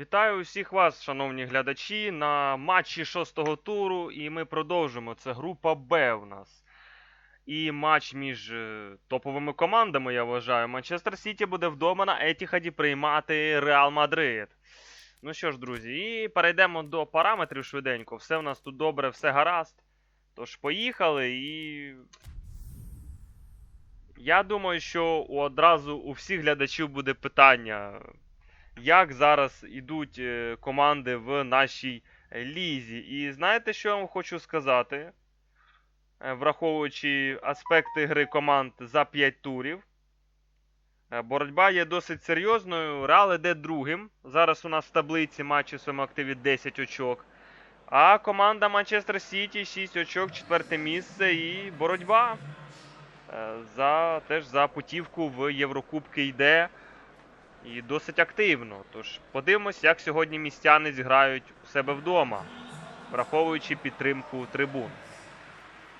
Вітаю усіх вас, шановні глядачі, на матчі шостого туру. І ми продовжимо. Це група Б у нас. І матч між е, топовими командами, я вважаю. Манчестер Сіті буде вдома на Етіхаді приймати Реал Мадрид. Ну що ж, друзі, і перейдемо до параметрів швиденько. Все в нас тут добре, все гаразд. Тож, поїхали і. Я думаю, що одразу у всіх глядачів буде питання як зараз ідуть е, команди в нашій лізі. І знаєте, що я вам хочу сказати? Е, Враховуючи аспекти гри команд за 5 турів. Е, Боротьба є досить серйозною. Реал іде другим. Зараз у нас в таблиці матчі в своєму активі 10 очок. А команда Манчестер Сіті 6 очок, четверте місце і боротьба за, теж за путівку в Єврокубки йде. І досить активно. Тож подивимось, як сьогодні містяни зіграють у себе вдома, враховуючи підтримку трибун.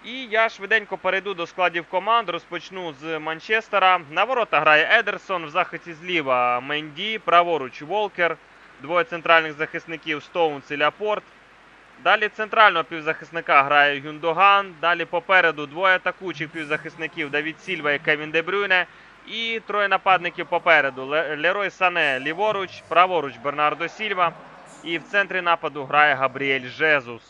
І я швиденько перейду до складів команд. Розпочну з Манчестера. На ворота грає Едерсон, в захисті зліва Менді, праворуч Волкер, двоє центральних захисників Стоунс і Ляпорт. Далі центрального півзахисника грає Гюндоган. Далі попереду двоє атакуючих півзахисників Давід Сільва і Кевін Дебрюйне. І троє нападників попереду. Лерой Сане ліворуч, праворуч Бернардо Сільва. І в центрі нападу грає Габріель Жезус.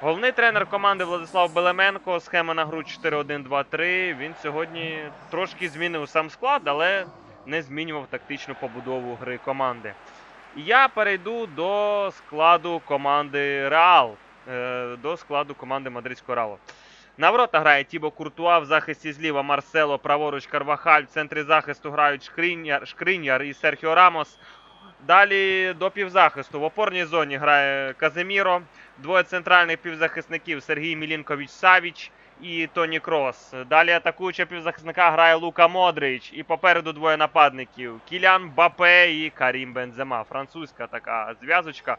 Головний тренер команди Владислав Белеменко. Схема на гру 4-1-2-3. Він сьогодні трошки змінив сам склад, але не змінював тактичну побудову гри команди. Я перейду до складу команди Реал. е, До складу команди Мадридського Реалу. На ворота грає Тібо Куртуа, в захисті зліва Марсело, праворуч Карвахаль, в центрі захисту грають Шкриньяр, Шкриньяр і Серхіо Рамос. Далі до півзахисту. В опорній зоні грає Каземіро, двоє центральних півзахисників Сергій Мілінкович Савіч і Тоні Крос. Далі атакуюча півзахисника грає Лука Модрич. І попереду двоє нападників Кілян Бапе і Карім Бензема. Французька така зв'язочка.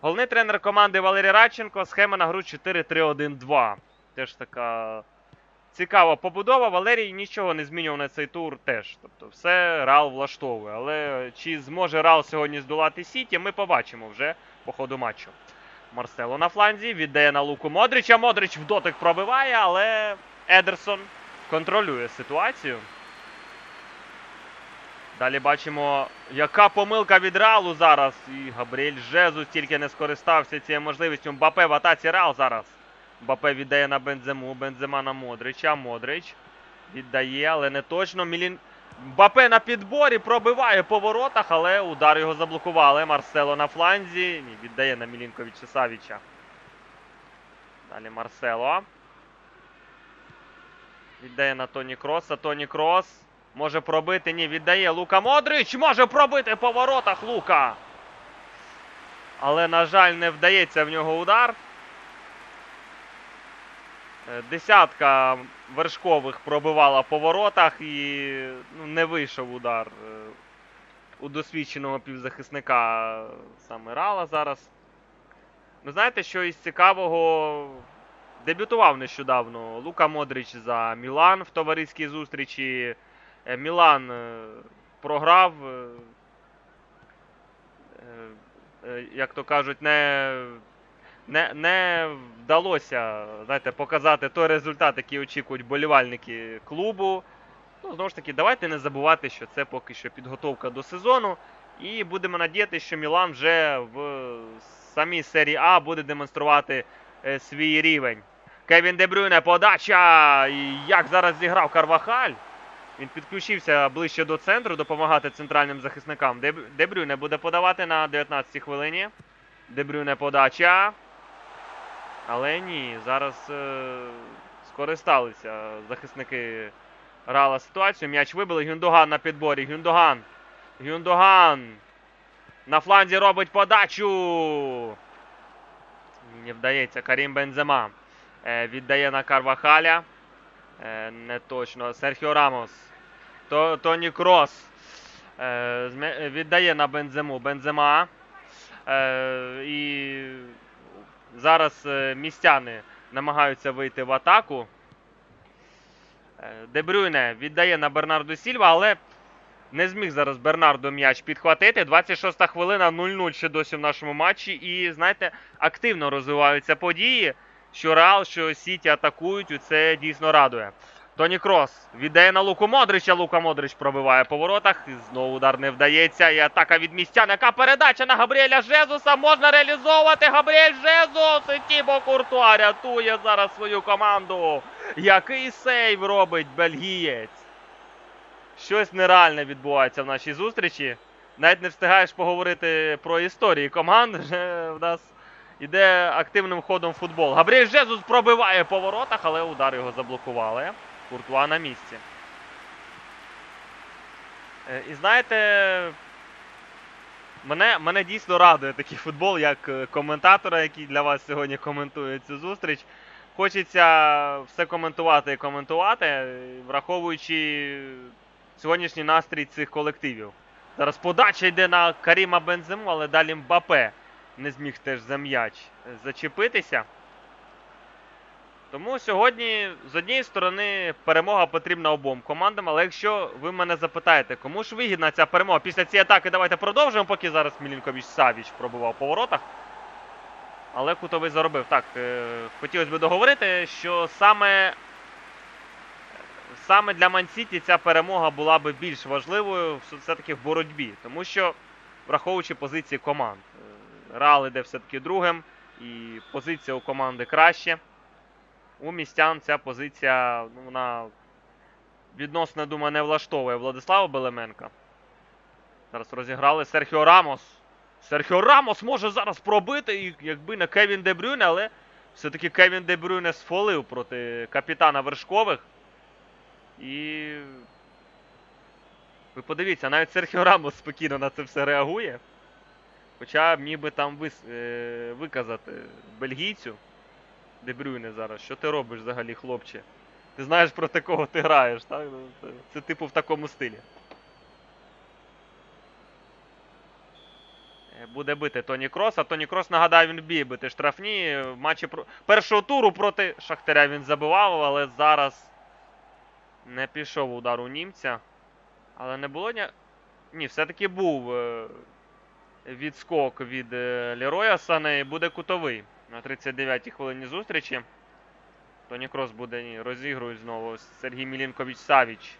Головний тренер команди Валерій Радченко. Схема на гру 4-3-1-2. Теж така цікава побудова. Валерій нічого не змінював на цей тур теж. Тобто все Реал влаштовує. Але чи зможе Реал сьогодні здолати Сіті, ми побачимо вже по ходу матчу. Марсело на фланзі віддає на луку Модрича. Модрич в дотик пробиває, але Едерсон контролює ситуацію. Далі бачимо, яка помилка від Реалу зараз. І Габріель Жезус тільки не скористався цією можливістю. Мбапе в атаці Реал зараз. Мбапе віддає на Бензему, Бензема на Модрича. Модрич віддає, але не точно. Мілін... Мбапе на підборі пробиває по воротах, але удар його заблокували. Марсело на фланзі. Ні, віддає на Мілінковича Савіча. Далі Марсело. Віддає на Тоні Кроса. Тоні Крос. Може пробити. Ні, віддає Лука Модрич. Може пробити по воротах Лука. Але, на жаль, не вдається в нього удар. Е, Десятка вершкових пробивала по воротах і ну, не вийшов удар е, у досвідченого півзахисника саме Рала зараз. Ну, знаєте, що із цікавого дебютував нещодавно Лука Модрич за Мілан в товариській зустрічі. Е, Мілан програв, як то кажуть, не не, не вдалося знаєте, показати той результат, який очікують болівальники клубу. Ну, знову ж таки, давайте не забувати, що це поки що підготовка до сезону. І будемо надіятися, що Мілан вже в самій серії А буде демонструвати е, свій рівень. Кевін Дебрюйне, подача! І як зараз зіграв Карвахаль. Він підключився ближче до центру, допомагати центральним захисникам. Деб- Дебрюйне буде подавати на 19-й хвилині. Дебрюйне подача. Але ні, зараз е, скористалися захисники Рала ситуацію. М'яч вибили. Гюндоган на підборі. Гюндоган. Гюндоган. На фланзі робить подачу. Не вдається. Карім Бензема. Е, віддає на Карвахаля. Е, не точно. Серхіо Рамос. То, Тоні Крос. Е, віддає на Бензему. Бензема. Е, і зараз е, містяни намагаються вийти в атаку. Е, Дебрюйне віддає на Бернарду Сільва, але Не зміг зараз Бернардо м'яч підхватити. 26 хвилина 0-0 ще досі в нашому матчі. І, знаєте, активно розвиваються події. Що Реал, що Сіті атакують, це дійсно радує. Тоні Крос віддає на Луку Модрича. Лука Модрич пробиває по воротах. І знову удар не вдається. І атака від містян. Яка передача на Габріеля Жезуса можна реалізовувати. Габріель Жезус. І Тібо Куртуа рятує зараз свою команду. Який сейв робить бельгієць. Щось нереальне відбувається в нашій зустрічі. Навіть не встигаєш поговорити про історії команд. Вже в нас іде активним ходом футбол. Габріель Жезус пробиває по воротах, але удар його заблокували. Куртуа на місці. Е, І знаєте, мене, мене дійсно радує такий футбол, як е, коментатора, який для вас сьогодні коментує цю зустріч. Хочеться все коментувати і коментувати, враховуючи сьогоднішній настрій цих колективів. Зараз подача йде на Каріма Бензему, але далі Мбапе не зміг теж за м'яч е, зачепитися. Тому сьогодні, з однієї сторони, перемога потрібна обом командам. Але якщо ви мене запитаєте, кому ж вигідна ця перемога? Після цієї атаки давайте продовжуємо, поки зараз Мілінкович Савіч пробував по воротах. Але кутовий заробив. Так, е, хотілося б договорити, що саме, саме для Мансіті ця перемога була би більш важливою все- все-таки в боротьбі. Тому що, враховуючи позиції команд, е, Реал іде все-таки другим, і позиція у команди краще. У містян ця позиція, ну, вона відносно, думаю, не влаштовує Владислава Белеменка. Зараз розіграли Серхіо Рамос. Серхіо Рамос може зараз пробити, якби не Кевін Де Брюйне, але все-таки Кевін Де Брюйне сфолив проти капітана вершкових. І. Ви подивіться, навіть Серхіо Рамос спокійно на це все реагує. Хоча міг би там вис... е, виказати бельгійцю. Де Брюйне зараз. Що ти робиш взагалі, хлопче? Ти знаєш проти кого ти граєш, так? Ну, Це, типу в такому стилі. Е, Буде бити Тоні Крос, а Тоні Крос, нагадаю, він вміє бити штрафні. В матчі про... першого туру проти Шахтаря він забивав, але зараз не пішов удар у німця. Але не було ні. Ні, все-таки був е, відскок від е, Лероя Сане і буде кутовий на 39-й хвилині зустрічі. Тоні Крос буде ні, розігрують знову Сергій Мілінкович Савіч.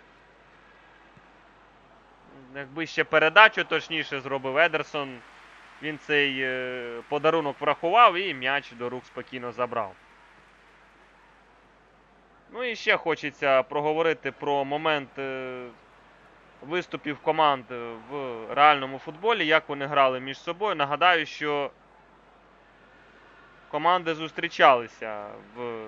Якби ще передачу точніше зробив Едерсон, він цей е, подарунок врахував і м'яч до рук спокійно забрав. Ну і ще хочеться проговорити про момент е, виступів команд в реальному футболі, як вони грали між собою. Нагадаю, що команди зустрічалися в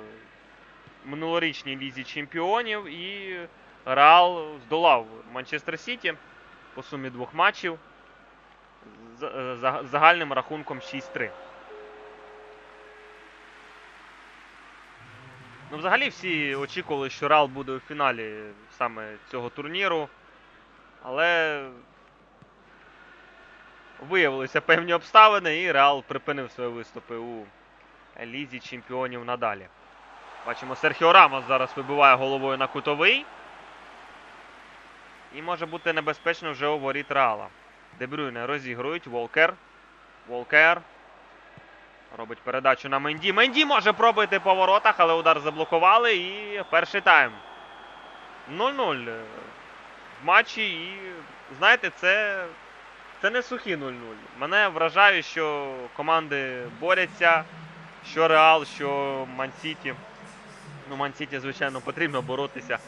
минулорічній лізі чемпіонів, і Реал здолав Манчестер Сіті по сумі двох матчів з е, загальним рахунком 6-3. Ну, взагалі всі очікували, що Реал буде у фіналі саме цього турніру. Але виявилися певні обставини, і Реал припинив свої виступи у Лізі чемпіонів надалі. Бачимо, Серхіо Рамос зараз вибиває головою на кутовий. І може бути небезпечно вже у воріт Реала. Дебрюйне розігрують. Волкер. Волкер. Робить передачу на Менді. Менді може пробити по воротах, але удар заблокували. І перший тайм. 0-0 в матчі. І знаєте, це, це не сухі 0-0. Мене вражає, що команди борються. Що Реал, що Мансіті. Ну, Мансіті, звичайно, потрібно боротися.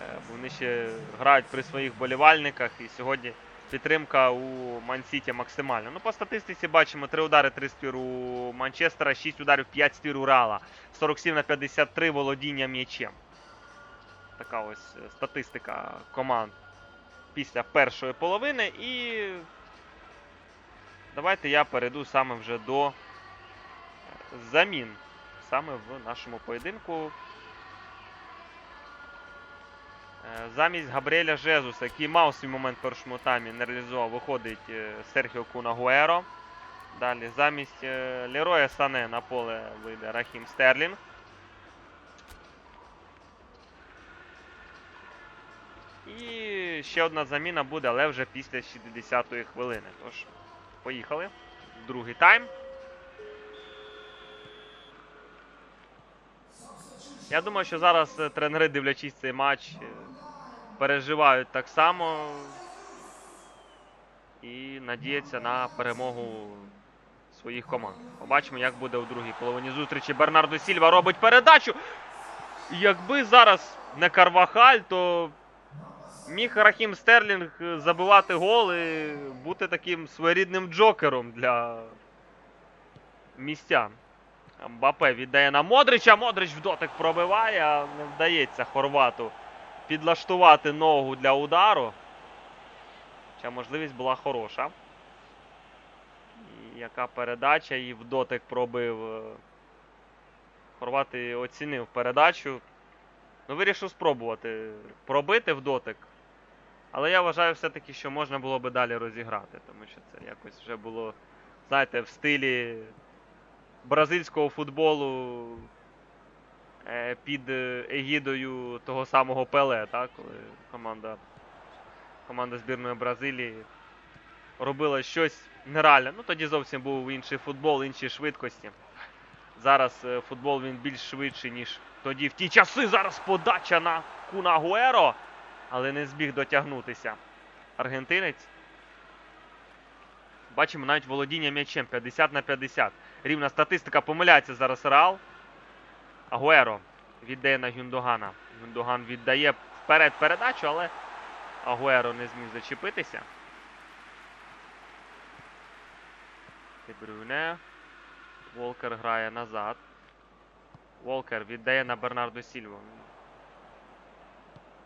е, Вони ще грають при своїх болівальниках. І сьогодні підтримка у Мансіті максимальна. Ну, по статистиці бачимо 3 удари, 3 спір у Манчестера, 6 ударів, 5 спір у Реала. 47 на 53 володіння м'ячем. Така ось е, статистика команд після першої половини. І давайте я перейду саме вже до замін саме в нашому поєдинку. Е, Замість Габріеля Жезуса, який мав свій момент в першому таймі, не реалізував, виходить е, Серхіо Кунагуеро. Далі замість е, Лероя Сане на поле вийде Рахім Стерлінг. І ще одна заміна буде, але вже після 60-ї хвилини. Тож, поїхали. Другий тайм. Я думаю, що зараз е, тренери, дивлячись цей матч, е, переживають так само і надіються на перемогу своїх команд. Побачимо, як буде у другій половині зустрічі. Бернардо Сільва робить передачу. Якби зараз не Карвахаль, то міг Рахім Стерлінг е, забивати гол і бути таким своєрідним джокером для містян. Мбапе віддає на Модрича. Модрич в дотик пробиває, а не вдається Хорвату підлаштувати ногу для удару. Хоча можливість була хороша. І яка передача і в дотик пробив. Хорват і оцінив передачу. Ну, вирішив спробувати пробити в дотик. Але я вважаю все-таки, що можна було би далі розіграти, тому що це якось вже було, знаєте, в стилі бразильського футболу е, під е, егідою того самого Пеле, так? коли команда, команда збірної Бразилії робила щось нереальне. Ну тоді зовсім був інший футбол, інші швидкості. Зараз е, футбол він більш швидший, ніж тоді в ті часи. Зараз подача на Куна Гуеро, але не зміг дотягнутися. Аргентинець. Бачимо навіть володіння м'ячем 50 на 50. Рівна статистика помиляється зараз Реал. Агуеро віддає на Гюндогана. Гюндоган віддає вперед передачу, але Агуеро не зміг зачепитися. Дебрюне. Волкер грає назад. Волкер віддає на Бернардо Сільву.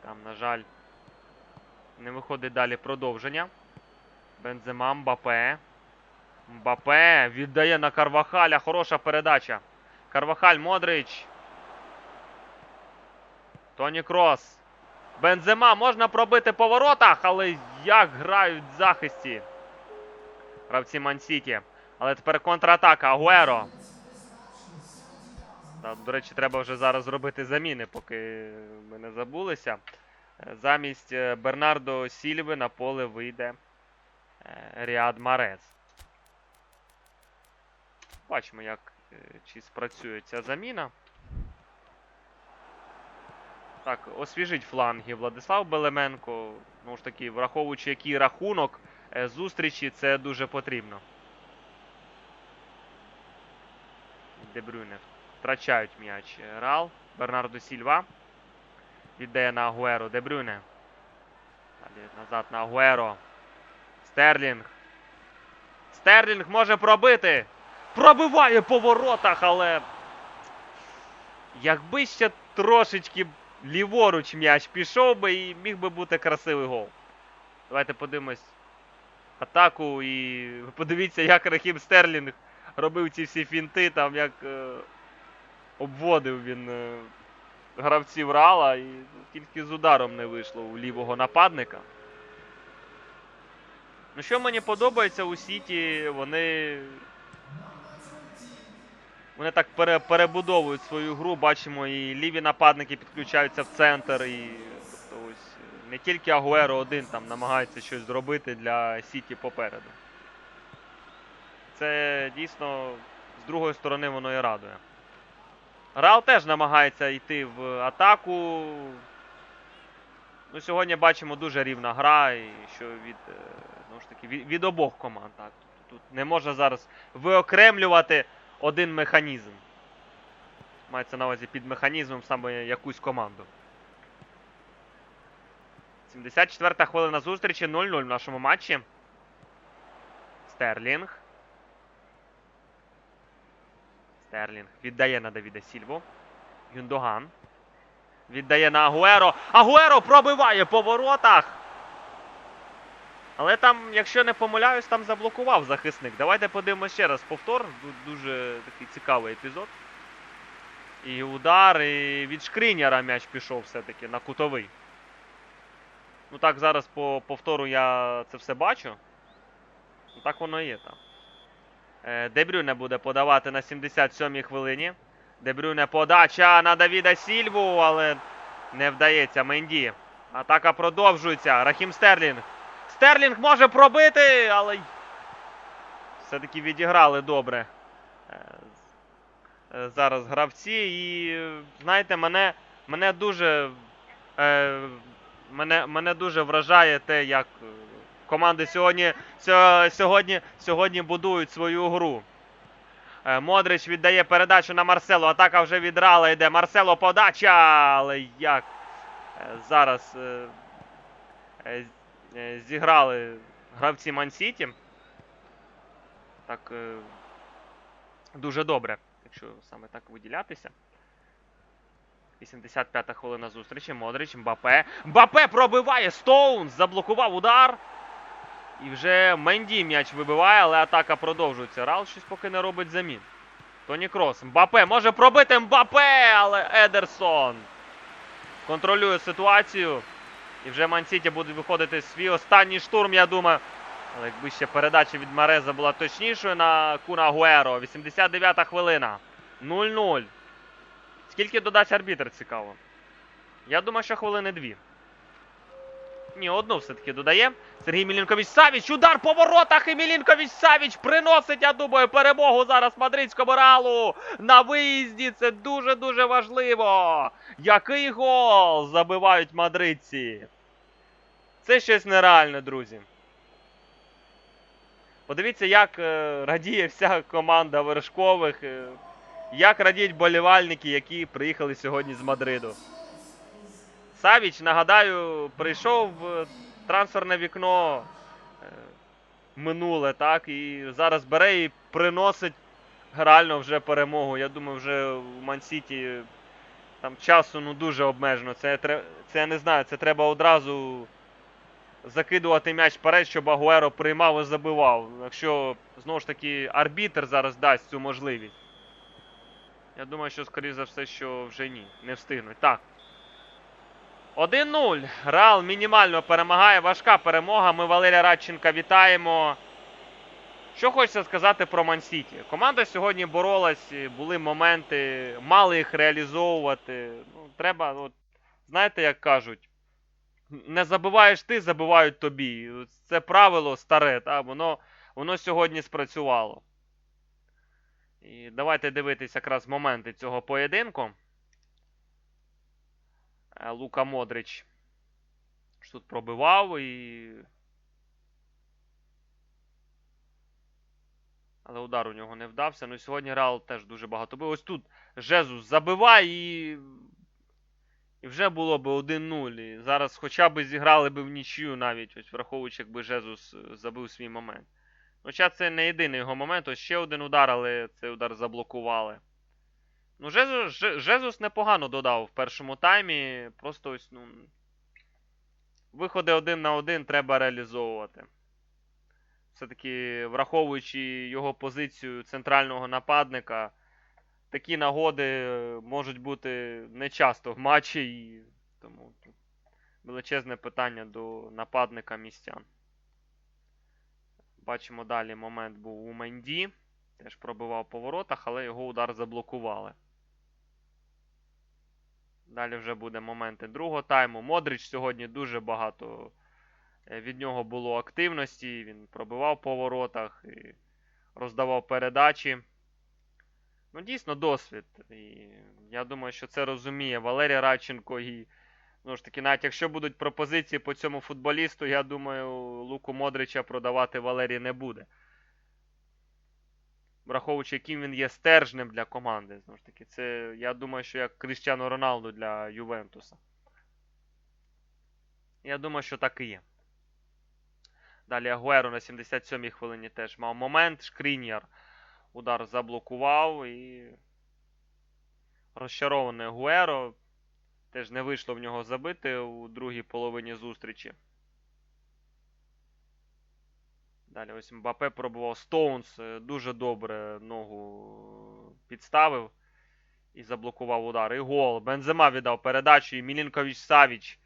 Там, на жаль, не виходить далі продовження. Бензема, Мбапе. Мбапе віддає на Карвахаля. Хороша передача. Карвахаль, Модрич. Тоні Крос. Бензема можна пробити по воротах, але як грають в захисті. Гравці Мансіті. Але тепер контратака. Агуеро. До речі, треба вже зараз зробити заміни, поки ми не забулися. Е, Замість е, Бернардо Сільви на поле вийде е, Ріад Марез. Бачимо, як е, чи спрацює ця заміна. Так, освіжить фланги Владислав Белеменко. Ну ж таки, враховуючи який рахунок е, зустрічі, це дуже потрібно. Дебрюне втрачають м'яч. Рал. Бернардо Сільва. Віддає на Агуеро. Дебрюне. Далі назад на Агуеро. Стерлінг. Стерлінг може пробити. Пробиває по воротах, але. Якби ще трошечки ліворуч м'яч пішов би і міг би бути красивий гол. Давайте подивимось атаку і подивіться, як Рахім Стерлінг робив ці всі фінти, там як е, обводив він е, гравців Рала і тільки з ударом не вийшло у лівого нападника. Ну, що мені подобається у Сіті, вони. Вони так пере, перебудовують свою гру. Бачимо, і ліві нападники підключаються в центр. І тобто ось не тільки Агуеро один там намагається щось зробити для Сіті попереду. Це дійсно з другої сторони воно і радує. Реал теж намагається йти в атаку. Ну, сьогодні бачимо дуже рівна гра, і що від, ну ж таки, від, від обох команд. Так. Тут не можна зараз виокремлювати один механізм. Мається на увазі під механізмом саме якусь команду. 74-та хвилина зустрічі 0-0 в нашому матчі. Стерлінг. Стерлінг віддає на Давіда Сільву. Юндоган. Віддає на Агуеро. Агуеро пробиває по воротах. Але там, якщо не помиляюсь, там заблокував захисник. Давайте подивимося ще раз повтор. Дуже такий цікавий епізод. І удар, і від Шкріняра м'яч пішов все-таки на кутовий. Ну так, зараз по повтору я це все бачу. Ну так воно і є там. Е, Дебрюне буде подавати на 77-й хвилині. Дебрюне подача на Давіда Сільву, але не вдається Менді. Атака продовжується. Рахім Стерлінг. Стерлінг може пробити, але все-таки відіграли добре. е, е, Зараз гравці. І знаєте, мене, мене дуже. Е, мене, мене дуже вражає те, як команди сьогодні, сьогодні, сьогодні будують свою гру. Модрич віддає передачу на Марсело. Атака вже від Рала йде. Марсело подача. Але як зараз зіграли гравці Мансіті. Так е, дуже добре, якщо саме так виділятися. 85-та хвилина зустрічі. Модрич, Мбапе. Мбапе пробиває! Стоунс заблокував удар. І вже Менді м'яч вибиває, але атака продовжується. Рал щось поки не робить замін. Тоні Крос. Мбапе може пробити Мбапе, але Едерсон контролює ситуацію. І вже Мансіті буде виходити свій останній штурм, я думаю. Але якби ще передача від Мареза була точнішою на Куна Гуеро. 89-та хвилина. 0-0. Скільки додасть арбітр, цікаво. Я думаю, що хвилини дві. Ні, одну все-таки додає. Сергій Мілінкович Савіч. Удар по воротах. І Мілінкович Савіч приносить, я думаю, перемогу зараз мадридському реалу на виїзді. Це дуже-дуже важливо. Який гол забивають мадридці. Це щось нереальне, друзі. Подивіться, як е, радіє вся команда вершкових. е, як радіють болівальники, які приїхали сьогодні з Мадриду. Савіч, нагадаю, прийшов в трансферне вікно е, минуле, так, і зараз бере і приносить реально вже перемогу. Я думаю, вже у Мансіті там часу ну, дуже обмежено. Це, це я не знаю, це треба одразу закидувати м'яч вперед, щоб Агуеро приймав і забивав. Якщо знову ж таки арбітр зараз дасть цю можливість. Я думаю, що, скоріше за все, що вже ні, не встигнуть. Так. 1-0. Реал мінімально перемагає. Важка перемога. Ми Валерія Радченка вітаємо. Що хочеться сказати про Мансіті? Команда сьогодні боролась, були моменти, мали їх реалізовувати. Ну, треба, от, знаєте, як кажуть, не забиваєш ти, забивають тобі. Це правило старе, та, воно, воно сьогодні спрацювало. І давайте дивитися якраз моменти цього поєдинку. Е, Лука Модрич ж тут пробивав і. Але удар у нього не вдався. Ну і сьогодні Реал теж дуже багато бив. Ось тут Жезус забиває і. І вже було б 1-0. І зараз хоча б зіграли б в нічию навіть, ось враховуючи, якби Жезус е, забив свій момент. Хоча це не єдиний його момент, ось ще один удар, але цей удар заблокували. Ну, Жезус, непогано додав в першому таймі. Просто ось, ну. Виходи один на один треба реалізовувати. Все-таки, враховуючи його позицію центрального нападника, такі нагоди можуть бути нечасто в матчі, і тому величезне питання до нападника містян. Бачимо далі момент був у Менді. Теж пробивав по воротах, але його удар заблокували. Далі вже буде моменти другого тайму. Модрич сьогодні дуже багато е, від нього було активності. Він пробивав по воротах і роздавав передачі. Ну, дійсно, досвід. І я думаю, що це розуміє Валерій Радченко. І, ну ж таки, навіть якщо будуть пропозиції по цьому футболісту, я думаю, Луку Модрича продавати Валерій не буде. Враховуючи, яким він є стержнем для команди. Знову ж таки, це, я думаю, що як Кріштіану Роналду для Ювентуса. Я думаю, що так і є. Далі Агуеро на 77-й хвилині теж мав момент. Шкріньяр удар заблокував і. Розчарований Агуеро. Теж не вийшло в нього забити у другій половині зустрічі. Далі ось Мбапе пробував Стоунс. е, Дуже добре ногу підставив і заблокував удар. І гол. Бензема віддав передачу. І Мілінкович Савіч.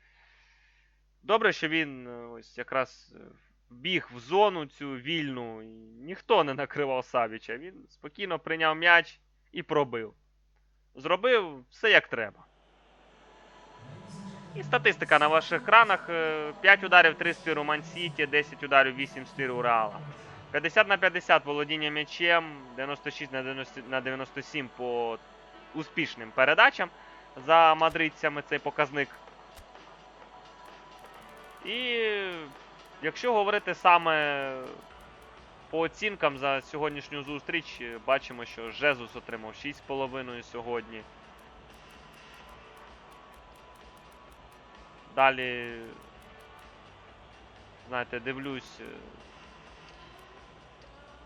Добре, що він е, ось якраз е, біг в зону цю вільну. І ніхто не накривав Савіча. Він спокійно прийняв м'яч і пробив. Зробив все як треба. І статистика на ваших екранах. 5 ударів 3 стиру Ман Сіті, 10 ударів 8 стиру Реала. 50 на 50 володіння м'ячем, 96 на 97 по успішним передачам за мадридцями цей показник. І якщо говорити саме по оцінкам за сьогоднішню зустріч, е, бачимо, що Жезус отримав 6,5 сьогодні. Далі, знаєте, дивлюсь.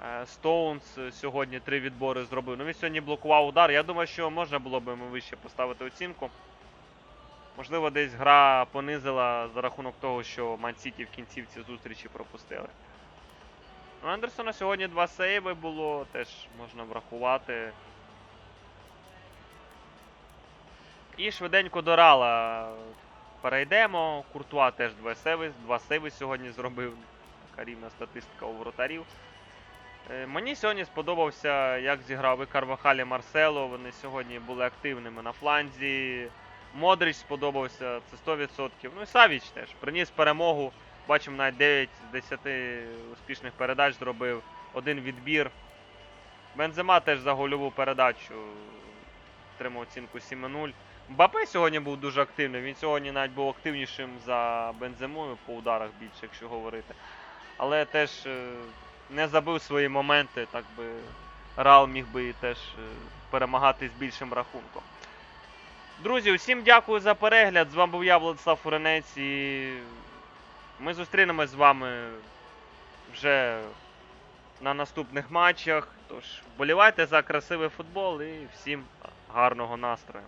е, Стоунс сьогодні три відбори зробив. Ну він сьогодні блокував удар. Я думаю, що можна було б йому вище поставити оцінку. Можливо, десь гра понизила за рахунок того, що Ман-Сіті в кінцівці зустрічі пропустили. У Андерсона сьогодні два сейви було, теж можна врахувати. І швиденько до Рала перейдемо. Куртуа теж два сейви, два сейви сьогодні зробив. Така рівна статистика у воротарів. Е, Мені сьогодні сподобався, як зіграв і Карвахалі Марсело. Вони сьогодні були активними на фланзі. Модрич сподобався, це 100%. Ну і Савіч теж. Приніс перемогу. Бачимо, навіть 9 з 10 успішних передач зробив. Один відбір. Бензема теж за гольову передачу отримав оцінку 7-0. Мбапе сьогодні був дуже активним. Він сьогодні навіть був активнішим за Бенземою по ударах більше, якщо говорити. Але теж е, не забив свої моменти, так би Рал міг би і теж е, перемагати з більшим рахунком. Друзі, усім дякую за перегляд. З вами був я, Владислав Фуренець, і ми зустрінемось з вами вже на наступних матчах. Тож, вболівайте за красивий футбол і всім гарного настрою.